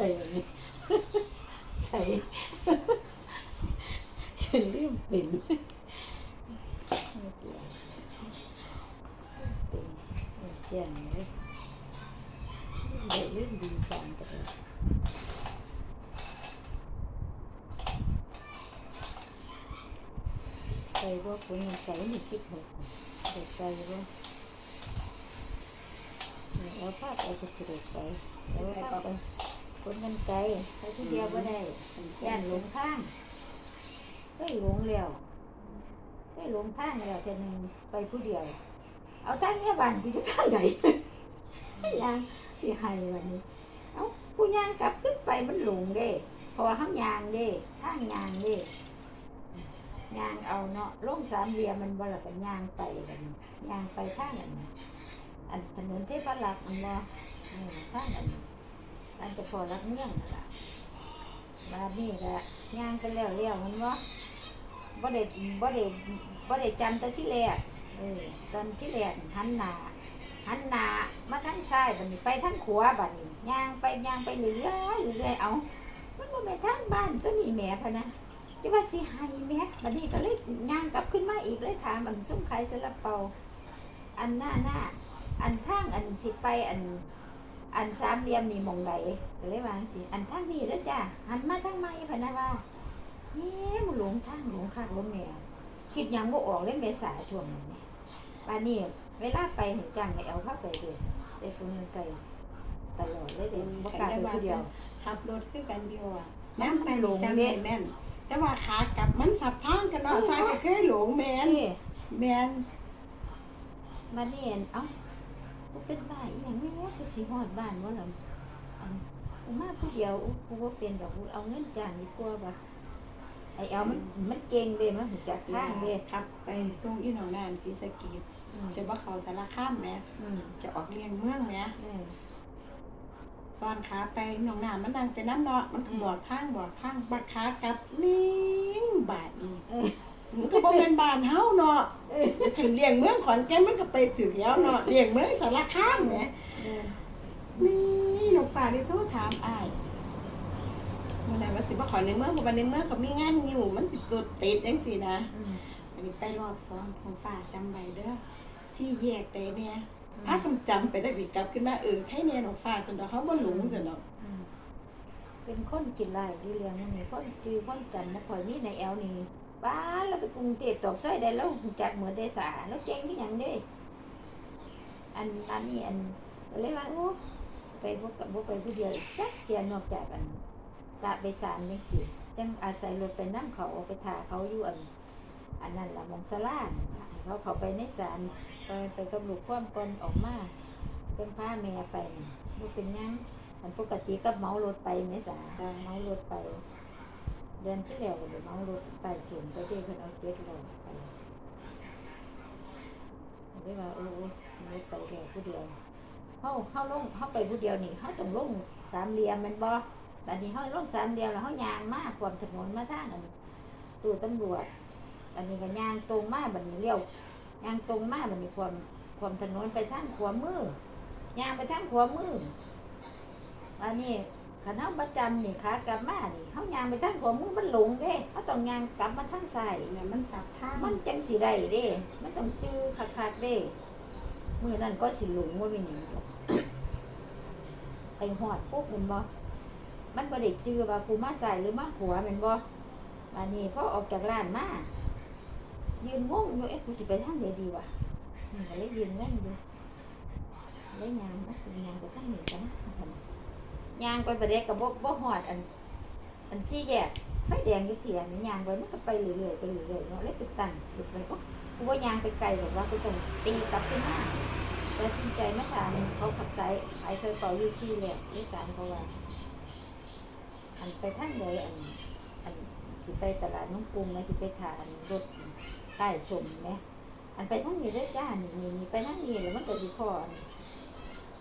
ใส่แบบนี้ใส่ฉันเป็นไม่เปลี่ยนเป็นเป็นแจ้งเลยเดี๋ยวลืมดีสานกันเลยไปว่าคนยังใส่หนึ่งสิบหกเด็กไปว่าแล้วพาไปก็สิเด็กไปแล้วพาไป คนกันไกลไปที่เดียวก็ได้ย่านหลงทางเฮ้ยหลงแล้วเฮ้ยหลงทางแล้วแต่หนึ่งไปผู้เดียว เอาทางแม่บ้านกูจะทางไหนยางสิให้วันนี้ เอ้ากูย่างกลับขึ้นไปมันหลงเด้เพราะว่าห้างยางเด้ทางยางเด้ยางเอาเนาะลงสามเหลี่ยมมันบ่ละกันยางไปกันยางไปทางอันอันถนนเทพรักษ์อันบ่เออทางอัน อันจะพอรักเมืองนั่นล่ะมานี่ก็ย่างไปแล้วเลี้ยวมันบ่บ่ได้บ่ได้บ่ได้จำแต่ที่แรกเออตอนที่แรกหันหน้าหันหน้ามาทางซ้ายบัดนี้ไปทางขวาบัดนี้ย่างไปย่างไปเรื่อยๆเรื่อยๆเอามันบ่แม่นทางบ้านตัวนี้แหม่พะนะจะว่าสิให้แหม่บัดนี้ก็เลยย่างกลับขึ้นมาอีกเลยถามอันซุ่มขายซาลาเปาอันหน้าหน้าอันทางอันสิไปอัน อันสามเหลี่ยมนี่หมองใดก็เลยว่าจังซี่อันทางนี้เด้อจ้าหันมาทางใหม่พะนะว่าเฮ้มันหลงทางหลงคักหลงแหน่คิดหยังบ่ออกเลยเมษาช่วงนั้นแหม่บัดนี้เวลาไปเห็นจังไงเอาเข้าไปเลยได้ฟุ้งเงินไกลตลอดเลยเด็กบ่กล้าไปผู้เดียวขับรถคือกันอยู่อะน้ำน้ำไปหลงจำเด้ได้แม่นแต่ว่าขากลับมันสับทางกันเนาะซ้ายก็เคยหลงแม่นนี่แม่นมานี่เห็นเอ้า กูเป็นบ้าอีหยังไม่รู้กูสิฮอดบ้านว่าล่ะอันกูมาผู้เดียวอุ๊ยกูบ่เป็นดอกกูเอาเงินจ้างดีกว่าบ่ะไอ้เอามันมันเก่งเด้มันรู้จักทางเด้ขับ ไปส่งอีหนองนานศรีสะเกีดอืมจะว่าเขาสารคามแหม่อืมจะออกเลียงเมืองแหม่เออตอนขาไปหนองนานมันนั่งไปน้ำเนาะมันก็อืมบอกทางบอกทางบัดขากลับนิ่งบาดนี่เออ มันก็บ่เป็นบ้านเฮาเนาะเออถึงเลียงเมืองขอนแก่นมันก็ไปถึงแล้วเนาะเลียงเมืองสารคามแหม่เออนี่หนูฝากได้โทรถามอ้ายมื่อไหร่ว่าสิบ่ขอในเมืองเพราะว่าในเมืองเขามีงานอยู่มันสิตัวติดจังซี่นะอืมอันนี้ไปรอบซ้อนของฝากจำไว้เด้อสี่แยกได้เนี่ยพาคำจำไปได้บีกลับขึ้นมาเออใครเนี่ยหนูฝากสันดอกเขาบ่หลงสันดอกอืมเป็นคนกินไรที่เลี้ยงนี่คนจือคนจันทร์นะข่อยมีในแอลนี่ บ้านเราไปกรุงเทพตอกซอยได้แล้วจักเหมือนได้สาแล้วเก่งที่ยังเด้อันอันนี้อันเลยว่าโอ้ไปพวกกับพวกไปผู้เดียวจักเสียนอกจากอันตะไปสารนี่สิจังอาศัยรถไปนั่งเขาไปถ่าเขาอยู่อันอันนั้นละมองสลาน่ะให้เขาเขาไปในศาลไปไปกับลูกความก่อนออกมาเป็นพาแม่ไปลูกเป็นยังอันปกติก็เมารถไปแม่สาเมารถไป เดือนที่แล้วก็เลยเมารถไปสูงไปเด้เพิ่นเอาเจ็ดร้อยไปได้ว่าโอ้โอ้รถไปแล้วผู้เดียวเฮาเฮาลงเฮาไปผู้เดียวนี่เฮาต้องลงสามเหลี่ยมม่นบ่บัดนี้เฮาลงสามเหลี่ยมแล้วเฮายางมากความถนนมาทางอันตู้ตำรวจ อันนี้ก็ยางตรงมากบัดนี้เลี้ยวยางตรงมากบัดนี้ความความถนนไปทางขวามือย่างไปทางขวามืออันนี้ ขันเฮาประจำนี่ขากลับมานี่เฮาย่างไปทางขวามือมันหลงเด้เฮาต้องย่างกลับมาทางซ้ายเนี่ยมันสับทางมันจังสิได้เด้มันต้องจื้อคักๆเด้มื้อนั้นก็สิหลงว่าเป็นหยังดอกไปหอดปุ๊บแม่นบ่มันบ่ได้จื้อว่ากูมาซ้ายหรือมาขวาแม่นบ่อันนี้พอออกจากร้านมายืนงงอยู่เอ๊ะกูจะไปทางไหนดีวะอืมก็เลยยืนงงอยู่เลยยางว่ากูยางไปทางไหนกันนะว่าซั่นน่ะ ยางไปประเด็กกับบ่บ่หอดอัน อันซี่แยกไฟแดงอยู่เถียงนี่ยางไปมันก็ไปเรื่อยๆไปเรื่อยๆเนาะเลยไปตั้งหลุดไปโอ๊ะกูว่ายางไปไกลแบบว่ากูต้องตีกลับขึ้นมาแต่สินใจไม่ทานเขาขับไซไอเซอร์เป่ายูซี่เลยด้วยการเขาว่าอันไปทางใดอันอันสิไปตลาดน้องกรุงไหมสิไปทานรถใต้สมไหมอันไปทางนี้ได้จ้านี่นี่นี่ไปทางนี้แล้วมันก็สิพอ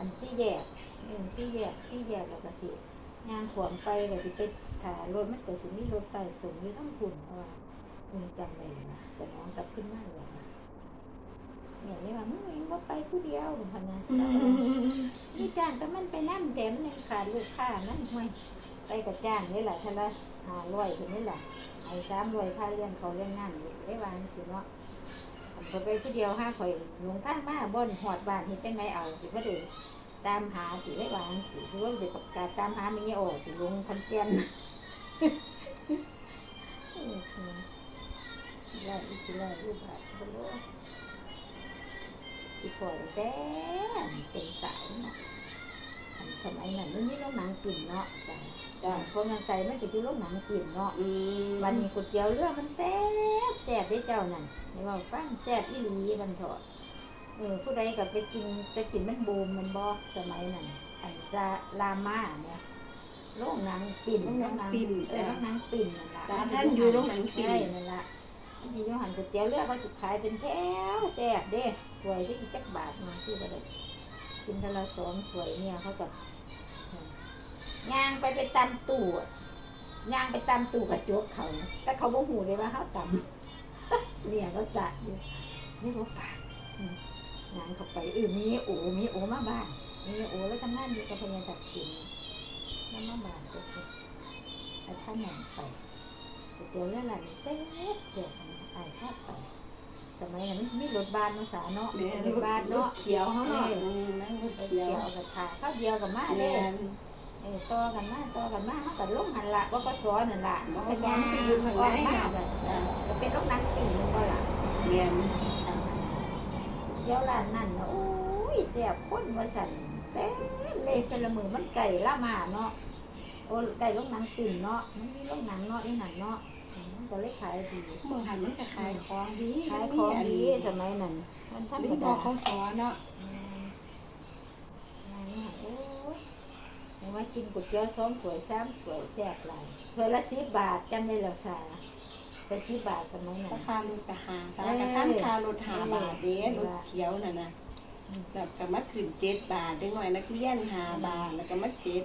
อันอันซี่แยกเออซี่แยกซี่แยกแล้วก็สิยางขวามไปก็สิไปถารถมันก็สิมีรถใต้สมอยู่ทั้งคุณเพราะว่ามึงจำไว้เลยนะสมองกลับขึ้นมาเลยนะแม่เลยว่ามึงเองว่าไปผู้เดียวพะนะนี่จ้างแต่มันไปนั่แต่มันยังขาดลูกค้านั่นห่วยไปกับจ้างนี่แหละทะละห้าร้อยคนนี่แหละไอ้สามร้อยค่าเลี้ยงเขาเลี้ยงงานนี่ได้วางสิเนาะผมก็ไปผู้เดียวห้าข่อยหลงทางมาบ่นหอดบ้านเฮ็ดจังไดเอาสิบ่ได้ ตามหาสิได้วางสิสิว่าได้ประกาศตามหามีออกสิลงคอนแก่นอืมอืมได้อีกทีแรกรูปแบบบ่รู้สิปล่อยแต่เป็นสาวเนาะสมัยนั้นมันมีโรงหนังกลิ่นเนาะสาวจ้ะคนยังไกลมันก็อยู่โรงหนังกลิ่นเนาะวันนี้ก๋วยเตี๋ยวเรือมันแซ่บแซ่บได้เจ้านั่นให้เว่าฟังแซ่บอีหลีมันเถอะ เออผู้ใดก็ไปกินจะกินมันบูมมันบ่สมัยนั้นอันจะลามาเนี่ยโรงหนังปิ่นโรงหนังเออโรงหนังปิ่นนั่นล่ะสาท่านอยู่โรงหนังปิ่น ใช่นั่นล่ะจริงๆอยู่หันก๋วยเตี๋ยวเรือเขาจะขายเป็นแถวแซ่บเด้ถ้วยได้กี่จักบาทมาที่บ่ได้กินทะละสองถ้วยเนี่ยเขาจะย่างไปไปตำตู้อะย่างไปตามตู้กระจกเขา แต่เขาบ่หูเลยว่าเขาตำ เนี่ยก็สะอยู่นี่บ่ปากอืม ย่างเข้าไปเออมีโอมีโอมาบ้านมีโอแล้วทำงานอยู่กับพญาตักสินแล้วมาบ้านตัวเอแต่ท่านหนังไปเตี๋ยวเรือหลานเซ่บเสียกันไอ้ภาพไปสมัยนั้นมีรถบ้านเนาะสาเนาะม่รถบ้านเนาะเขียวเฮาเนาะนั่งรถเขียวกับถาข้าวเดียวกับมาแม่เด้เออต่อกันมาต่อกันมาเขาก็ลงหันละว่าก็สอนนั่นละบ่าก็ย่างไปอยู่ข้างในออกมาน่ะแบบจ้ะก็เป็นลูกนักปิ่นมันก็ล่ะแม่น เจ้าร้านนั่นนะโอ้ยเสียบคนมาสั่นเต็มเลยแต่ละมือมันไก่ละมาเนาะโอ้ไก่ลูกหนังปิ่นเนาะมันมีลูกหนังเนาะนี่หนังเนาะอืมมันก็เลยขายดีเมื่อหันมันก็ขายของดีขายของดีสมัยนั้นมันธรรมีมบอดากเขาสอนเนาะอืมนั่นน่ะโอ้ยเห็นว่ากินก๋วยเตี๋ยวสองถ้วยสามถ้วยแซ่บหลายถ้วยละสิบบาทจำได้แล้วสา ไปสิบบาทสมัยนั้รานคารถก็หาสากระทันคารถหาบาทเด้รถเขียวน่ะนะอืมแล้วก็มาขึ้นเจ็ดบาทได้หน่อยนักเรียนหาบาทแล้วก็มาเจ็ด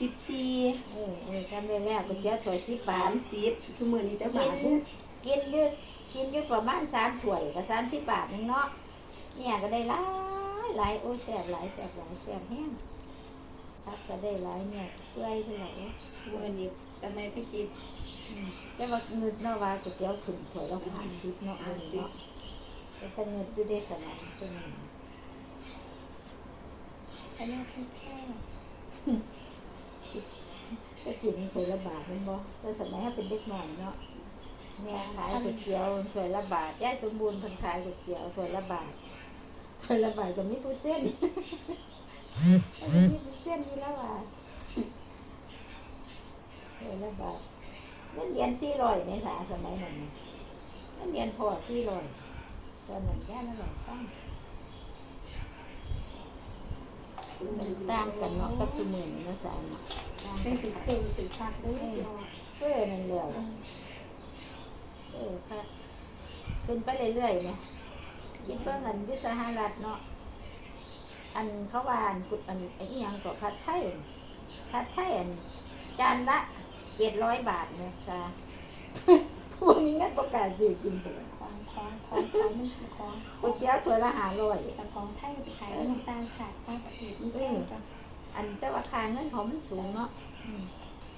สิบสี่เออเออจำได้แล้วก๋วยเตี๋ยวถ้วยสิบบาสาท มสิบทุกมื้อนี้แต่กิบาทนเด้อกินอยืดกินอยืดประมาณสามถ้วยกับสามสิบบาทนึงเนาะเนี่ยก็ได้หลายหลายโอ้ยแซ่บหลายแซ่บหลายแซ่บแห้งครับก็ได้หลายเนี่ยเปื่อยเท่าไหร่วะมื้อนี้ แต่ในตะกี้อืมแต่ว่าเงินเนาะว่าก๋วยเตี๋ยวขึ้นถ้วยละห้าสิบเนาะเงินเนาะแต่เป็นเงินอยู่ได้สมัยสมัยอันนี้คือแค่ก็กินถ้วยละบาทแมันบ่แต่สมัยถ้าเป็นเด็กน้อยเนาะแม่ขายก๋วยเตี๋ยวถ้วยละบาทยายสมบูรณ์เพิ่นขายก๋วยเตี๋ยวถ้วยละบาทถ้วยละบาทก็มีผู้เส้นมีผู้เส้นนี่แล้วอะถ้วย ละบาทเงินเหรียญสี่ร้อยในสาสมัยนั้นน่ะเงินเหรียญพอสี่ร้อยตอนนั้นย่าละหลายตั้งมันต่างกันเนาะกับสมุนเนาะสาเนาะเป็นสิเต็มสิคักเด้อเนาะเพื่อนั่นแหล้วเออค่ะขึ้นไปเรื่อยๆเนี่ยคิดเบิ่งอันอยุสหรัฐเนาะอันเขาวานกุดอันไอ้ยังก็พัดไทยพัดไทยอันจานละ เจ็ดร้อยบาทเนี่ยจ้าพวกนี้งั้นประกล้าศซื้อกินไปเลยของของของของมันคือของก๋วยเตี๋ยวถ้วยละห้าร้อยแต่ของไทยไปขายน้ำตาลฉาดต่างประเทศมันแพงจังอันแต่ว่าค่าเงินเขามันสูงเนาะอืม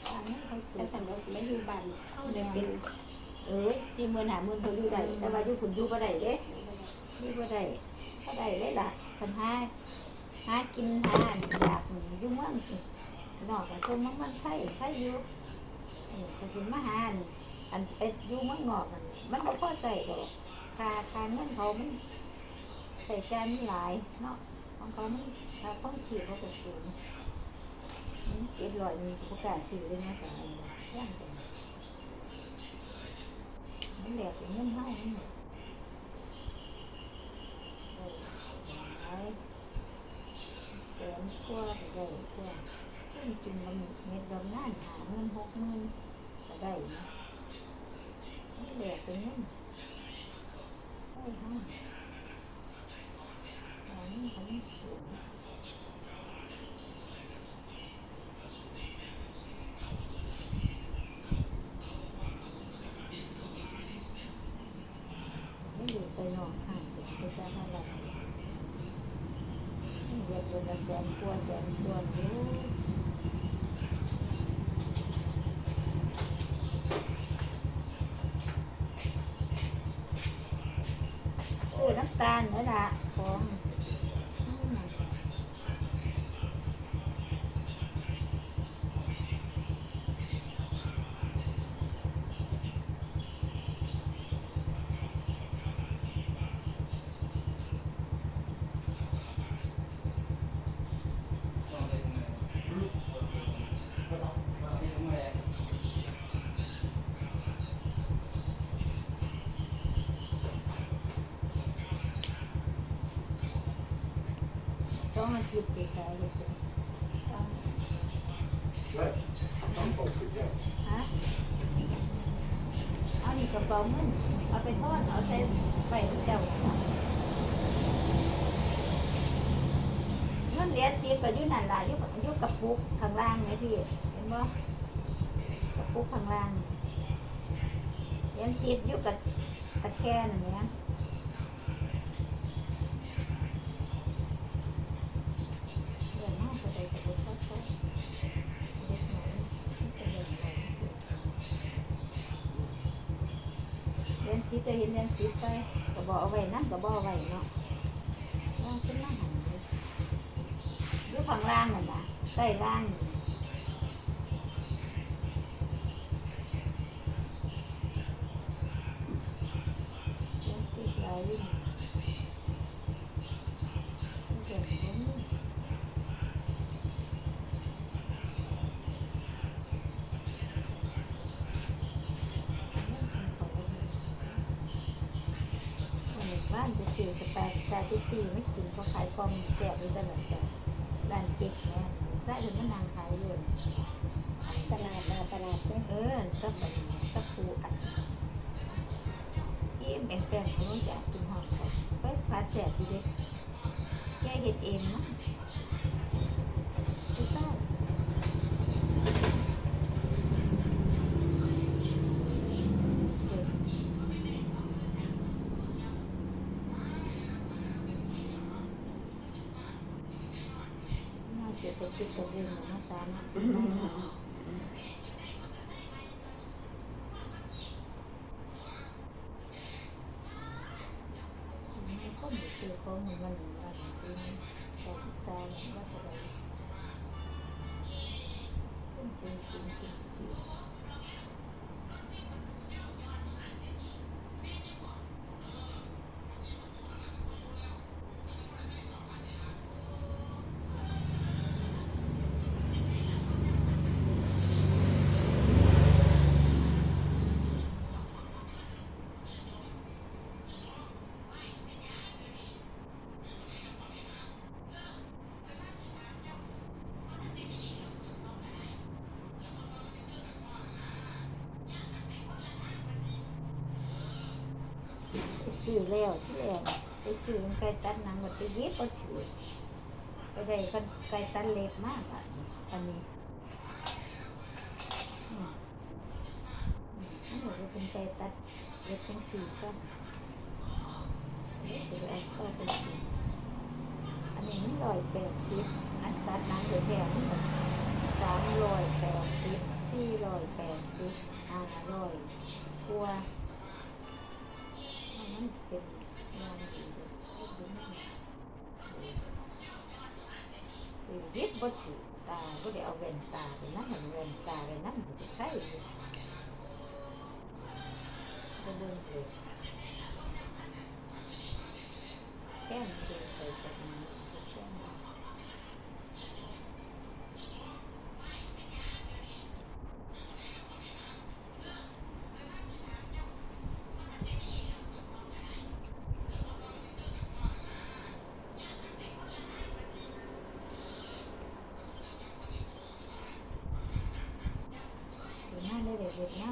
ค่าเงินเขาสูแต่งสันเราสิไม่อยู่บ้านเขาจะเป็นเอ้ยสี่หมื่นห้าหมื่นเขาอยู่ได้แต่ว่าอยู่ฝุ่นอยู่บ่ได้เด้นี่บ่ได้บ่ได้เลยล่ะคันหาหากินหาอันอยากอยู่เมืองนี่นอกก็ส่งมาเมืองไทยไทยอยู่ เออก็สิมาหาอันอันไปอยู่เมืองนอกนั่นมันบ่พอใส่ดอกค่าค่าเงินเขามันใส่จายมันหลายเนาะของเขามันค่าของชีพเขาก็สูงมันเก็บร้อยมีประกล้าศซื้อเลยนะสาวย่างกันมันแหลกเป็นเงินเฮามันเนี่ยได้แสนกว่าก็ได้ตัว ที่จริงมันเม็ดดำนานหาเงินหกหมื่นก็ได้นะไม่แหละเป็นเงินได้ห้าอันนี้เขาไม่สูงไม่อยู่ไปนอกข้างสิไป สนกลัวแสนส่วนอยู่ ซื้อน้ำตาลแล้วล่ะของอืม สองอาทิตย์จะใช้เลยจ้ะต้องตกสุดยอดฮะเอานี่กระเป๋าเงินเอาไปทอดเอาใส่ไปเจ้าเงินเหรียญสีก็อยู่นั่นล่ะอยู่กับอยู่กับปุกข้างล่างไงพี่เห็นบ่กับปุกข้างล่างเหรียญสีอยู่กับตะแคร่นั่นแหละเดี๋ยวน้องก็ได้กับปุกเขาเขาเด็กน้อยมันจะเล่นอะไรสิ เรียนสิจะ เห็นเรียนสิไปก็บอกเอาไว้นั่นก็บอกเอาไว้เนาะว่าขึ้นมาหันเลยอยู่ข้างล่างนั่นนะใต้ล่างนี่เรียนสิหลายอยู่นี่เด็กคนนี้วันนี้บ้านจะซื้อ สปาสปาเกตตี้ไม่กินเขาขายกล่องแซ่บอยู่ตลอดแซ่บร้านเจ๊กแม่ใส่ถึงมันนางขายอยู่ตลาดมาตลาดเนี่ยเออกับแบบกับปูอัดอิ่มแบ่งแบ่งเขาอยากกินหอมเขาไปพาแสบดีเด็กแกเห็ดเองนะผู้ชายเจ็บน่าเสียแต่คิดกับเรื่องมาสามารถ ไม่ก็มีซื้อของมันมันมันเป็นของซาว่าอะไรเป็นจริงจริงจริงจริง ไป ซื้อแล้วที่แล้วไปซื้อมันไก่ตัดหนังแบบไปเย็บก็ถือไปได้กันไก่ตัดเล็บมากอะอันนี้อันนี้เป็นไก่ตัดเล็บเป็นสีส้มนี่สีแรกก็เป็นสีอันนี้ร้อยแปดสิบ ได้เอาแว่นตาไปนั่งมันแว่นตาไปนั่งบ่ได้ใช่บ่เบิ่งเลยแก้มเดินไปจากนี้แก้ม เดี๋ย